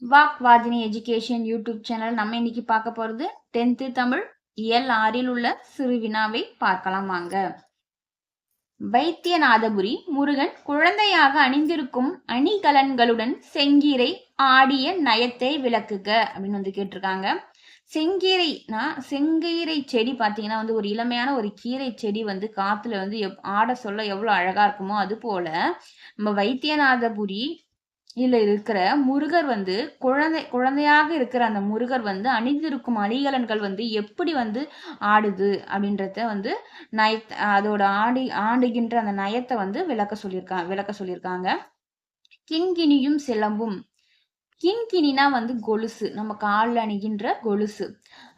Vak Vadini education YouTube channel நம்ம இன்னைக்கு பார்க்க போகிறது டென்த்து தமிழ் இயல் ஆறில் உள்ள சிறு வினாவை பார்க்கலாம் வாங்க. வைத்தியநாதபுரி முருகன் குழந்தையாக அணிந்திருக்கும் அணிகலன்களுடன் செங்கீரை ஆடிய நயத்தை விளக்குக அப்படின்னு வந்து கேட்டிருக்காங்க. செங்கீரைனா செங்கீரை செடி பார்த்தீங்கன்னா வந்து ஒரு இளமையான ஒரு கீரை செடி வந்து காத்துல வந்து எப் ஆட சொல்ல எவ்வளோ அழகா இருக்குமோ அது போல நம்ம வைத்தியநாதபுரி இல்ல இருக்கிற முருகர் வந்து குழந்தை குழந்தையாக இருக்கிற அந்த முருகர் வந்து அணிந்திருக்கும் அணிகலன்கள் வந்து எப்படி வந்து ஆடுது அப்படின்றத வந்து நய அதோட ஆடி ஆடுகின்ற அந்த நயத்தை வந்து விளக்க சொல்லியிருக்காங்க விளக்க சொல்லியிருக்காங்க. கிண்கிணியும் சிலம்பும். கின்கினா வந்து கொலுசு. நம்ம காலில் அணிகின்ற கொலுசு.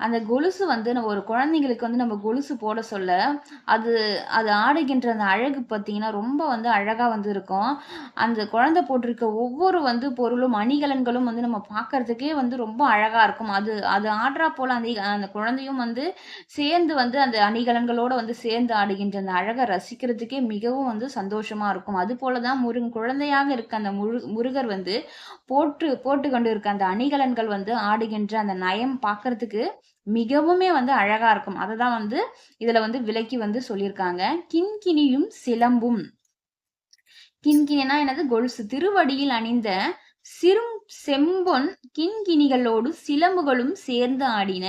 அந்த கொலுசு வந்து நம்ம ஒரு குழந்தைங்களுக்கு வந்து நம்ம கொலுசு போட சொல்ல அது அது ஆடுகின்ற அந்த அழகு பார்த்தீங்கன்னா ரொம்ப வந்து அழகாக வந்து இருக்கும். அந்த குழந்தை போட்டிருக்க ஒவ்வொரு வந்து பொருளும் அணிகலன்களும் வந்து நம்ம பார்க்கறதுக்கே வந்து ரொம்ப அழகாக இருக்கும். அது அது ஆடுறா போல் அந்த அந்த குழந்தையும் வந்து சேர்ந்து வந்து அந்த அணிகலன்களோடு வந்து சேர்ந்து ஆடுகின்ற அந்த அழகை ரசிக்கிறதுக்கே மிகவும் வந்து சந்தோஷமாக இருக்கும். அது போல தான் முருங் குழந்தையாக இருக்க அந்த முரு முருகர் வந்து போட்டு போட்டு கொண்டு இருக்க அந்த அணிகலன்கள் வந்து ஆடுகின்ற அந்த நயம் பார்க்கறதுக்கு மிகவுமே வந்து அழகா இருக்கும். அதை தான் வந்து இதுல வந்து விலக்கி வந்து சொல்லியிருக்காங்க. கிண்கிணியும் சிலம்பும். கிண்கிணினா என்னது? கொலுசு. திருவடியில் அணிந்த சிறும் செம்பொன் கிண்கிணிகளோடு சிலம்புகளும் சேர்ந்து ஆடின.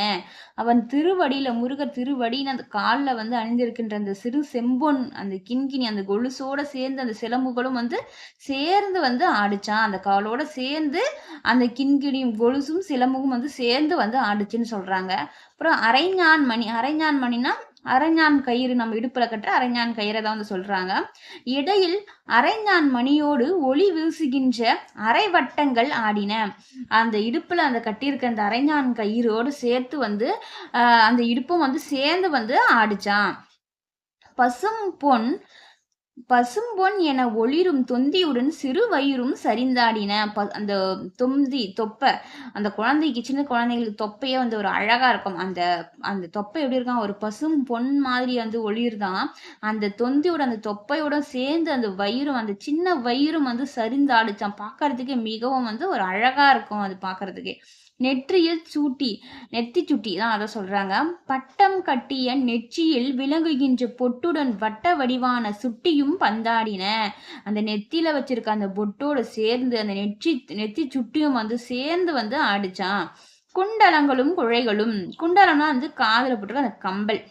அவன் திருவடியில முருகர் திருவடின்னு அந்த காலில் வந்து அணிந்திருக்கின்ற அந்த சிறு செம்பொன் அந்த கிண்கிணி அந்த கொலுசோட சேர்ந்து அந்த சிலம்புகளும் வந்து சேர்ந்து வந்து ஆடிச்சான். அந்த காலோட சேர்ந்து அந்த கிண்கிணியும் கொலுசும் சிலம்பும் வந்து சேர்ந்து வந்து ஆடிச்சுன்னு சொல்றாங்க. அப்புறம் அரைஞான் மணி அரைஞான் மணினா அரைஞான் கயிறு நம்ம இடுப்புல கட்டுற அரைஞான் கயிறை தான் வந்து சொல்றாங்க. இடையில் அரைஞான் மணியோடு ஒளி வீசுகின்ற அரை வட்டங்கள் ஆடின. அந்த இடுப்புல அந்த கட்டியிருக்க அந்த அரைஞான் கயிறோடு சேர்த்து வந்து அந்த இடுப்பும் வந்து சேர்ந்து வந்து ஆடிச்சான் பசும் பொன் பசும்பொன் என ஒளிரும் தொந்தியுடன் சிறு வயிறும் சரிந்தாடின. ப அந்த தொந்தி தொப்பை அந்த குழந்தைக்கு சின்ன குழந்தைங்களுக்கு தொப்பையே வந்து ஒரு அழகா இருக்கும். அந்த அந்த தொப்பை எப்படி இருக்கும்? ஒரு பசும் பொன் மாதிரி வந்து ஒளிர்தான். அந்த தொந்தியோட அந்த தொப்பையோட சேர்ந்து அந்த வயிறும் அந்த சின்ன வயிறும் வந்து சரிந்தாடிச்சான் பார்க்கறதுக்கே மிகவும் வந்து ஒரு அழகா இருக்கும் அது பார்க்கறதுக்கே நெற்றியில் சூட்டி நெத்தி சுட்டி தான் அதை சொல்கிறாங்க பட்டம் கட்டிய நெற்றியில் விளங்குகின்ற பொட்டுடன் வட்ட வடிவான சுட்டியும் பந்தாடின. அந்த நெத்தியில் வச்சிருக்க அந்த பொட்டோடு சேர்ந்து அந்த நெற்றி நெத்தி சுட்டியும் வந்து சேர்ந்து வந்து ஆடிச்சான் குண்டலங்களும் குழைகளும். குண்டலம்னா வந்து காதில் போட்டிருக்க அந்த கம்பல்.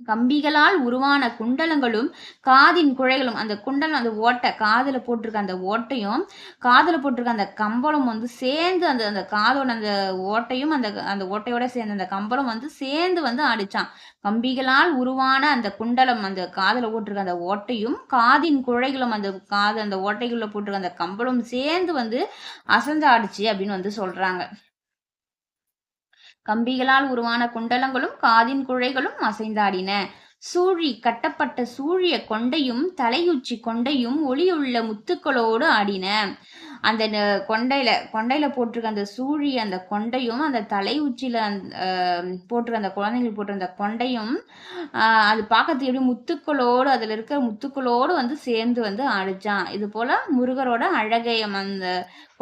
கம்பிகளால் உருவான குண்டலங்களும் காதின் குழைகளும் அந்த குண்டலம் அந்த ஓட்டை காதில் போட்டிருக்க அந்த ஓட்டையும் காதில் போட்டிருக்க அந்த கம்பளம் வந்து சேர்ந்து அந்த அந்த காதோட அந்த ஓட்டையும் அந்த அந்த ஓட்டையோட சேர்ந்து அந்த கம்பளம் வந்து சேர்ந்து வந்து அடிச்சான் கம்பிகளால் உருவான அந்த குண்டலம் அந்த காதில் போட்டிருக்க அந்த ஓட்டையும் காதின் குழைகளும் அந்த காது அந்த ஓட்டைகளில் போட்டிருக்க அந்த கம்பளம் சேர்ந்து வந்து அசந்து ஆடிச்சு அப்படின்னு வந்து சொல்கிறாங்க கம்பிகளால் உருவான குண்டலங்களும் காதின் குழைகளும் அசைந்தாடின. சூழி கட்டப்பட்ட சூழிய கொண்டையும் தலையுச்சி கொண்டையும் ஒளியுள்ள முத்துக்களோடு ஆடின. அந்த கொண்டையில் கொண்டையில் போட்டிருக்க அந்த சூழி அந்த கொண்டையும் அந்த தலை உச்சியில் போட்டிருக்க அந்த குழந்தைகள் போட்டிருந்த அந்த கொண்டையும் அது பார்க்கறதுக்கு எப்படி முத்துக்களோடு அதில் இருக்கிற முத்துக்களோடு வந்து சேர்ந்து வந்து ஆடிச்சான். இது போல் முருகரோட அழகையம் அந்த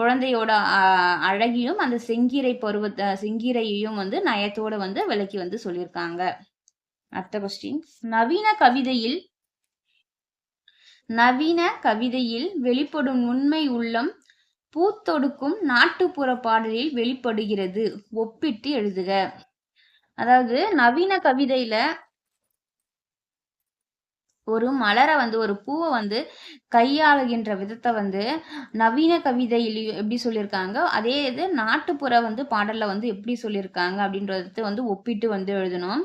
குழந்தையோட அழகியும் அந்த செங்கீரை பருவத்தை செங்கீரையையும் வந்து நயத்தோடு வந்து விளக்கி வந்து சொல்லியிருக்காங்க. அடுத்த கொஸ்டின் நவீன கவிதையில் நவீன கவிதையில் வெளிப்படும் உண்மை உள்ளம் பூத்தொடுக்கும் நாட்டுப்புற பாடலில் வெளிப்படுகிறது. ஒப்பிட்டு எழுதுக. அதாவது நவீன கவிதையில ஒரு மலரை வந்து ஒரு பூவை வந்து கையாளுகின்ற விதத்தை வந்து நவீன கவிதையிலையும் எப்படி சொல்லியிருக்காங்க? அதே இது நாட்டுப்புற வந்து பாடலில் வந்து எப்படி சொல்லியிருக்காங்க அப்படின்றத வந்து ஒப்பிட்டு வந்து எழுதணும்.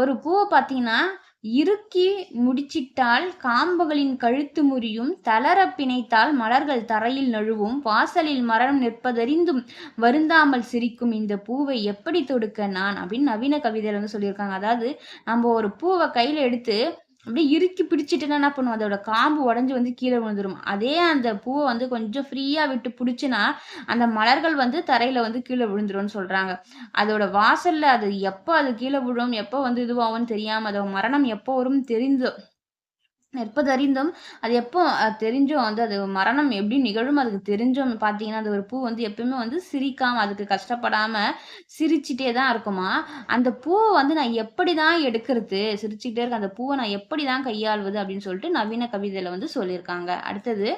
ஒரு பூவை பார்த்தீங்கன்னா இறுக்கி முடிச்சிட்டால் காம்புகளின் கழுத்து முறியும் தளர பிணைத்தால் மலர்கள் தரையில் நழுவும் வாசலில் மரம் நிற்பதறிந்தும் வருந்தாமல் சிரிக்கும் இந்த பூவை எப்படி தொடுக்க நான் அப்படின்னு நவீன கவிதையில் வந்து சொல்லியிருக்காங்க. அதாவது நம்ம ஒரு பூவை கையில் எடுத்து அப்படியே இறுக்கி பிடிச்சிட்டேன்னா என்ன பண்ணும் அதோட காம்பு உடஞ்சி வந்து கீழே விழுந்துடும் அதே அந்த பூவை வந்து கொஞ்சம் ஃப்ரீயாக விட்டு பிடிச்சினா அந்த மலர்கள் வந்து தரையில் வந்து கீழே விழுந்துரும்னு சொல்கிறாங்க அதோட வாசலில் அது எப்போ அது கீழே விழும் எப்போ வந்து இதுவாகும்னு தெரியாமல் அதோட மரணம் எப்போ வரும் தெரிஞ்சோ நெற்பதறிந்தும் அது எப்போ அது தெரிஞ்சும் வந்து அது மரணம் எப்படி நிகழும்? அதுக்கு தெரிஞ்சும். பார்த்தீங்கன்னா அது ஒரு பூ வந்து எப்பயுமே வந்து சிரிக்காமல் அதுக்கு கஷ்டப்படாமல் சிரிச்சிட்டே தான் இருக்குமா? அந்த பூவை வந்து நான் எப்படி தான் எடுக்கிறது? சிரிச்சுக்கிட்டே இருக்க அந்த பூவை நான் எப்படி தான் கையாள்வது? அப்படின்னு சொல்லிட்டு நவீன கவிதையில் வந்து சொல்லியிருக்காங்க. அடுத்தது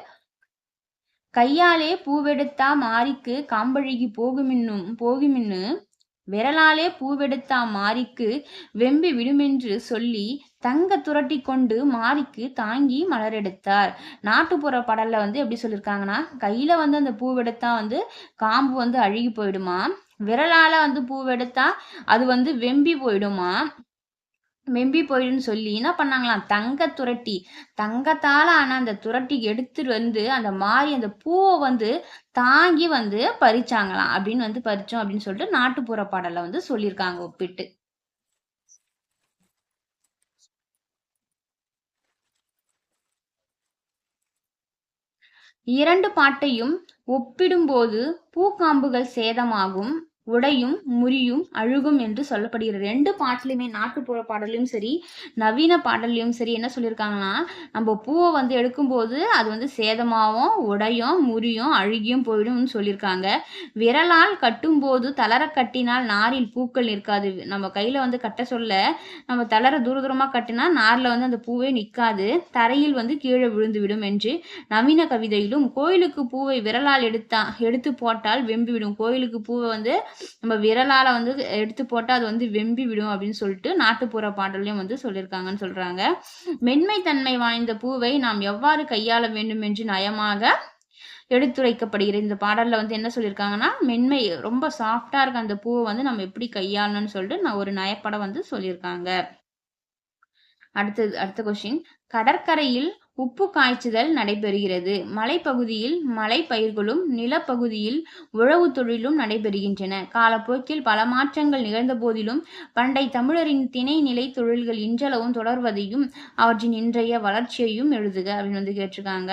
கையாலே பூவெடுத்தா மாறிக்கு காம்பழுகி போகுமின்னும் போகுமின்னு விரலாலே பூவெடுத்தா மாரிக்கு வெம்பி விடுமென்று சொல்லி தங்க துரட்டி கொண்டு மாரிக்கு தாங்கி மலரெடுத்தார். நாட்டுப்புற படல்ல வந்து எப்படி சொல்லியிருக்காங்கன்னா கையில வந்து அந்த பூவெடுத்தா வந்து காம்பு வந்து அழுகி போயிடுமா விரலால வந்து பூவெடுத்தா அது வந்து வெம்பி போயிடுமா மெம்பி போயிடுன்னு சொல்லி என்ன பண்ணாங்களாம்? தங்க துரட்டி. தங்கத்தால் ஆனால் அந்த துரட்டி எடுத்துட்டு வந்து அந்த மாதிரி அந்த பூவை வந்து தாங்கி வந்து பறிச்சாங்களாம். அப்படின்னு வந்து பறிச்சோம் அப்படின்னு சொல்லிட்டு நாட்டுப்புற பாடலை வந்து சொல்லியிருக்காங்க ஒப்பிட்டு. இரண்டு பாட்டையும் ஒப்பிடும்போது பூக்காம்புகள் சேதமாகும். உடையும் முறியும் அழுகும் என்று சொல்லப்படுகிறது. ரெண்டு பாட்டிலையுமே நாட்டுப்புற பாடலையும் சரி நவீன பாடல்லையும் சரி என்ன சொல்லியிருக்காங்கன்னா நம்ம பூவை வந்து எடுக்கும்போது அது வந்து சேதமாகவும் உடையும் முறியும் அழுகியும் போயிடும்னு சொல்லியிருக்காங்க. விரலால் கட்டும்போது தளர கட்டினால் நாரில் பூக்கள் நிற்காது. நம்ம கையில் வந்து கட்ட சொல்ல நம்ம தளர தூர தூரமாக கட்டினா நாரில் வந்து அந்த பூவே நிற்காது. தரையில் வந்து கீழே விழுந்து விடும் என்று நவீன கவிதையிலும் கோயிலுக்கு பூவை விரலால் எடுத்தா எடுத்து போட்டால் வெம்பிவிடும். கோயிலுக்கு பூவை வந்து நம்ம விரலால் வந்து எடுத்து போட்டால் அது வந்து வெம்பி விடும் அப்படின்னு சொல்லிட்டு நாட்டுப்புற பாடலையும் வந்து சொல்லியிருக்காங்கன்னு சொல்கிறாங்க மென்மைத்தன்மை வாய்ந்த பூவை நாம் எவ்வாறு கையாள வேண்டும் என்று நயமாக எடுத்துரைக்கப்படுகிற இந்த பாடலில் வந்து என்ன சொல்லியிருக்காங்கன்னா மென்மை ரொம்ப சாஃப்டாக இருக்க அந்த பூவை வந்து நம்ம எப்படி கையாளணும்னு சொல்லிட்டு நான் ஒரு நயப்படம் வந்து சொல்லியிருக்காங்க. அடுத்தது அடுத்த கொஸ்டின் கடற்கரையில் உப்பு காய்ச்சுதல் நடைபெறுகிறது. மலைப்பகுதியில் மலை பயிர்களும் நிலப்பகுதியில் உழவு தொழிலும் நடைபெறுகின்றன. காலப்போக்கில் பல மாற்றங்கள் நிகழ்ந்த போதிலும் பண்டை தமிழரின் திணை நிலை தொழில்கள் இன்றளவும் தொடர்வதையும் அவற்றின் இன்றைய வளர்ச்சியையும் எழுதுக அப்படின்னு வந்து கேட்டிருக்காங்க.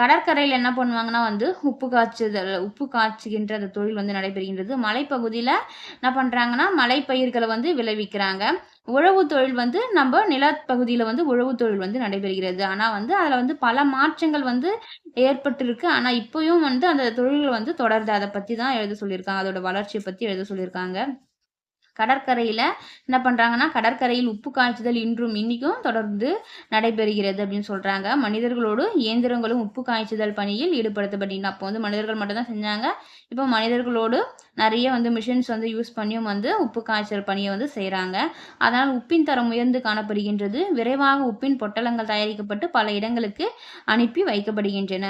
கடற்கரையில் என்ன பண்ணுவாங்கன்னா வந்து உப்பு காய்ச்சுதல் உப்பு காய்ச்சுகின்ற அந்த தொழில் வந்து நடைபெறுகின்றது. மலைப்பகுதியில் என்ன பண்ணுறாங்கன்னா மலைப்பயிர்களை வந்து விளைவிக்கிறாங்க. உழவு தொழில் வந்து நம்ம நிலப்பகுதியில் வந்து உழவு தொழில் வந்து நடைபெறுகிறது. ஆனால் வந்து அதில் வந்து பல மாற்றங்கள் வந்து ஏற்பட்டிருக்கு. ஆனால் இப்போயும் வந்து அந்த தொழில்கள் வந்து தொடருது. அதை பற்றி தான் எழுத சொல்லியிருக்காங்க. அதோட வளர்ச்சியை பற்றி எழுத சொல்லியிருக்காங்க. கடற்கரையில் என்ன பண்ணுறாங்கன்னா கடற்கரையில் உப்பு காய்ச்சுதல் இன்றும் இன்றைக்கும் தொடர்ந்து நடைபெறுகிறது அப்படின்னு சொல்கிறாங்க மனிதர்களோடு இயந்திரங்களும் உப்பு காய்ச்சுதல் பணியில் ஈடுபடுத்தப்பட்டீங்கன்னா அப்போ வந்து மனிதர்கள் மட்டும்தான் செஞ்சாங்க. இப்போ மனிதர்களோடு நிறைய வந்து மிஷின்ஸ் வந்து யூஸ் பண்ணியும் வந்து உப்பு காய்ச்சல் பணியை வந்து செய்கிறாங்க அதனால் உப்பின் தரம் உயர்ந்து காணப்படுகின்றது. விரைவாக உப்பின் பொட்டலங்கள் தயாரிக்கப்பட்டு பல இடங்களுக்கு அனுப்பி வைக்கப்படுகின்றன.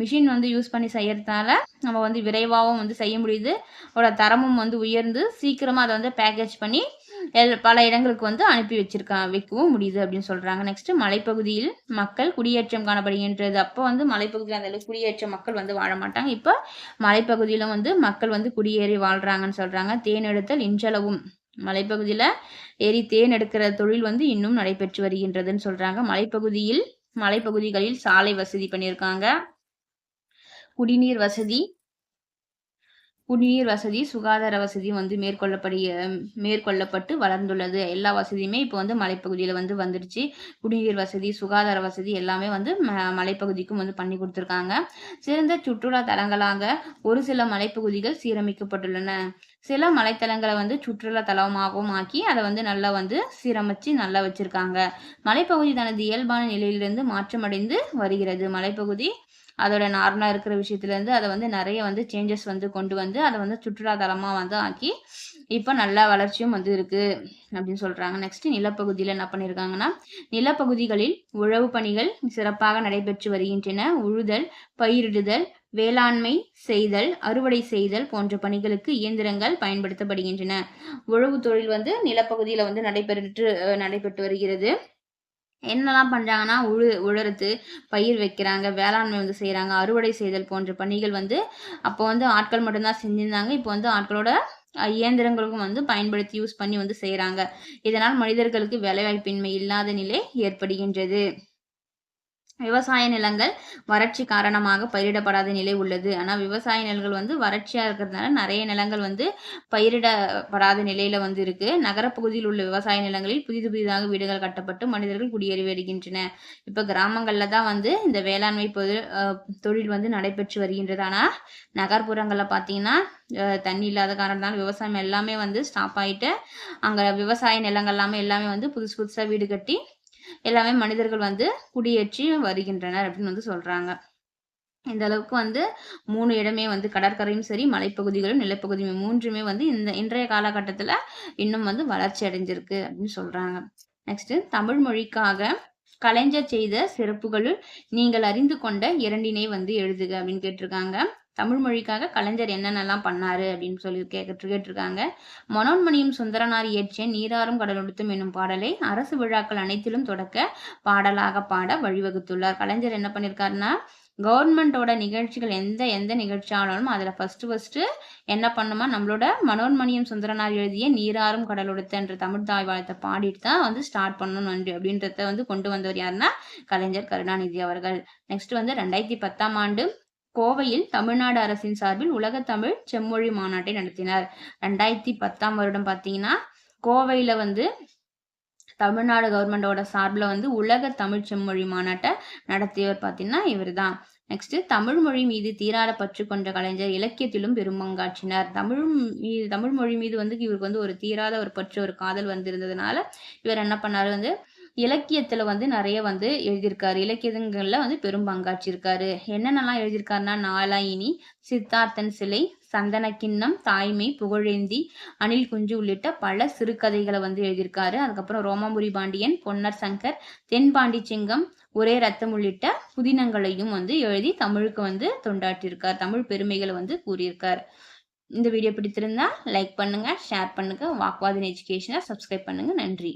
மிஷின் வந்து யூஸ் பண்ணி செய்யறதுனால நம்ம வந்து விரைவாகவும் வந்து செய்ய முடியுது. அதோட தரமும் வந்து உயர்ந்து சீக்கிரமாக அதை வந்து பேக்கேஜ் பண்ணி எல் பல இடங்களுக்கு வந்து அனுப்பி வச்சிருக்கா வைக்கவும் முடியுது அப்படின்னு சொல்கிறாங்க நெக்ஸ்ட்டு மலைப்பகுதியில் மக்கள் குடியேற்றம் காணப்படுகின்றது. அப்போ வந்து மலைப்பகுதியில் அந்த அளவுக்கு குடியேற்ற மக்கள் வந்து வாழ மாட்டாங்க. இப்போ மலைப்பகுதியிலும் வந்து மக்கள் வந்து குடியேறி வாழ்கிறாங்கன்னு சொல்கிறாங்க தேன் எடுத்தல் இன்றளவும். மலைப்பகுதியில் ஏறி தேன் எடுக்கிற தொழில் வந்து இன்னும் நடைபெற்று வருகின்றதுன்னு சொல்கிறாங்க மலைப்பகுதியில் மலைப்பகுதிகளில் சாலை வசதி பண்ணியிருக்காங்க. குடிநீர் வசதி குடிநீர் வசதி சுகாதார வசதி வந்து மேற்கொள்ளப்படிய மேற்கொள்ளப்பட்டு வளர்ந்துள்ளது. எல்லா வசதியுமே இப்போ வந்து மலைப்பகுதியில் வந்து வந்துடுச்சு குடிநீர் வசதி சுகாதார வசதி எல்லாமே வந்து ம மலைப்பகுதிக்கும் வந்து பண்ணி கொடுத்துருக்காங்க. சிறந்த சுற்றுலா தலங்களாக ஒரு சில மலைப்பகுதிகள் சீரமைக்கப்பட்டுள்ளன. சில மலைத்தலங்களை வந்து சுற்றுலா தலமாகவும் ஆக்கி அதை வந்து நல்லா வந்து சீரமைச்சு நல்லா வச்சுருக்காங்க. மலைப்பகுதி தனது இயல்பான நிலையிலிருந்து மாற்றமடைந்து வருகிறது. மலைப்பகுதி அதோட நார்மலாக இருக்கிற விஷயத்துலேருந்து அதை வந்து நிறைய வந்து சேஞ்சஸ் வந்து கொண்டு வந்து அதை வந்து சுற்றுலாத்தலமாக வந்து ஆக்கி இப்போ நல்ல வளர்ச்சியும் வந்து இருக்குது அப்படின்னு சொல்கிறாங்க நெக்ஸ்ட் நிலப்பகுதியில் என்ன பண்ணியிருக்காங்கன்னா நிலப்பகுதிகளில் உழவு பணிகள் சிறப்பாக நடைபெற்று வருகின்றன. உழுதல் பயிரிடுதல் வேளாண்மை செய்தல் அறுவடை செய்தல் போன்ற பணிகளுக்கு இயந்திரங்கள் பயன்படுத்தப்படுகின்றன. உழவு தொழில் வந்து நிலப்பகுதியில் வந்து நடைபெற்று நடைபெற்று வருகிறது. என்னெல்லாம் பண்ணுறாங்கன்னா உழு உழறது பயிர் வைக்கிறாங்க வேளாண்மை வந்து செய்கிறாங்க அறுவடை செய்தல் போன்ற பணிகள் வந்து அப்போ வந்து ஆட்கள் மட்டும்தான் செஞ்சுருந்தாங்க. இப்போ வந்து ஆட்களோட இயந்திரங்களுக்கும் வந்து பயன்படுத்தி யூஸ் பண்ணி வந்து செய்கிறாங்க இதனால் மனிதர்களுக்கு வேலைவாய்ப்பின்மை இல்லாத நிலை ஏற்படுகின்றது. விவசாய நிலங்கள் வறட்சி காரணமாக பயிரிடப்படாத நிலை உள்ளது. ஆனால் விவசாய நிலங்கள் வந்து வறட்சியாக இருக்கிறதுனால நிறைய நிலங்கள் வந்து பயிரிடப்படாத நிலையில் வந்து இருக்கு. நகரப்பகுதியில் உள்ள விவசாய நிலங்களில் புதிது புதிதாக வீடுகள் கட்டப்பட்டு மனிதர்கள் குடியேறி வருகின்றன இப்போ கிராமங்களில் தான் வந்து இந்த வேளாண்மை தொழில் வந்து நடைபெற்று வருகின்றது. ஆனால் நகர்ப்புறங்களில் பார்த்தீங்கன்னா தண்ணி இல்லாத காரணத்தினால விவசாயம் எல்லாமே வந்து ஸ்டாப் ஆகிட்டு அங்கே விவசாய நிலங்கள் எல்லாமே எல்லாமே வந்து புதுசு புதுசாக வீடு கட்டி எல்லாமே மனிதர்கள் வந்து குடியேற்றி வருகின்றனர் அப்படின்னு வந்து சொல்றாங்க. இந்த அளவுக்கு வந்து மூணு இடமே வந்து கடற்கரையும் சரி மலைப்பகுதிகளும் நிலப்பகுதியும் மூன்றுமே வந்து இந்த இன்றைய காலகட்டத்தில் இன்னும் வந்து வளர்ச்சி அடைஞ்சிருக்கு அப்படின்னு சொல்றாங்க. நெக்ஸ்ட் தமிழ் மொழிக்காக கலைஞர் செய்த சிறப்புகளுள் நீங்கள் அறிந்து கொண்ட இரண்டினை வந்து எழுதுக அப்படின்னு கேட்டிருக்காங்க. தமிழ் மொழிக்காக கலைஞர் என்னென்னலாம் பண்ணாரு அப்படின்னு சொல்லி கேட்டு கேட்டிருக்காங்க. மனோன்மணியும் சுந்தரனார் இயற்றிய நீராறும் கடலொடுத்தும் என்னும் பாடலை அரசு விழாக்கள் அனைத்திலும் தொடக்க பாடலாக பாட வழிவகுத்துள்ளார். கலைஞர் என்ன பண்ணியிருக்காருன்னா கவர்மெண்டோட நிகழ்ச்சிகள் எந்த எந்த நிகழ்ச்சியானாலும் அதில் ஃபஸ்ட்டு ஃபஸ்ட்டு என்ன பண்ணுமா நம்மளோட மனோன்மணியம் சுந்தரனார் எழுதிய நீராறும் கடலொடுத்த என்ற தமிழ் தாய்வாளத்தை பாடிட்டு தான் வந்து ஸ்டார்ட் பண்ணணும் நன்றி அப்படின்றத வந்து கொண்டு வந்தவர் யாருன்னா கலைஞர் கருணாநிதி அவர்கள். நெக்ஸ்ட் வந்து ரெண்டாயிரத்தி பத்தாம் ஆண்டு கோவையில் தமிழ்நாடு அரசின் சார்பில் உலக தமிழ் செம்மொழி மாநாட்டை நடத்தினார். ரெண்டாயிரத்தி பத்தாம் வருடம் பார்த்தீங்கன்னா கோவையில் வந்து தமிழ்நாடு கவர்மெண்டோட சார்பில் வந்து உலக தமிழ் செம்மொழி மாநாட்டை நடத்தியவர் பார்த்தீங்கன்னா இவர் தான் நெக்ஸ்ட் தமிழ் மொழி மீது தீராத பற்று கொண்ட கலைஞர் இலக்கியத்திலும் பெரும்பங்காற்றினார் தமிழ் மீது தமிழ் மொழி மீது வந்து இவருக்கு வந்து ஒரு தீராத ஒரு பற்று ஒரு காதல் வந்திருந்ததுனால இவர் என்ன பண்ணார் வந்து இலக்கியத்தில் வந்து நிறைய வந்து எழுதியிருக்காரு. இலக்கியங்களில் வந்து பெரும் பங்காற்றிருக்காரு என்னென்னலாம் எழுதியிருக்காருன்னா நாலாயினி சித்தார்த்தன் சிலை சந்தன கிண்ணம் தாய்மை புகழேந்தி அனில் குஞ்சு உள்ளிட்ட பல சிறுகதைகளை வந்து எழுதியிருக்காரு. அதுக்கப்புறம் ரோமாபுரி பாண்டியன் பொன்னர் சங்கர் தென்பாண்டி சிங்கம் ஒரே ரத்தம் உள்ளிட்ட புதினங்களையும் வந்து எழுதி தமிழுக்கு வந்து தொண்டாற்றியிருக்கார். தமிழ் பெருமைகளை வந்து கூறியிருக்கார். இந்த வீடியோ பிடித்திருந்தா லைக் பண்ணுங்க ஷேர் பண்ணுங்க வாக்வாதன் எஜுகேஷனை சப்ஸ்கிரைப் பண்ணுங்க. நன்றி.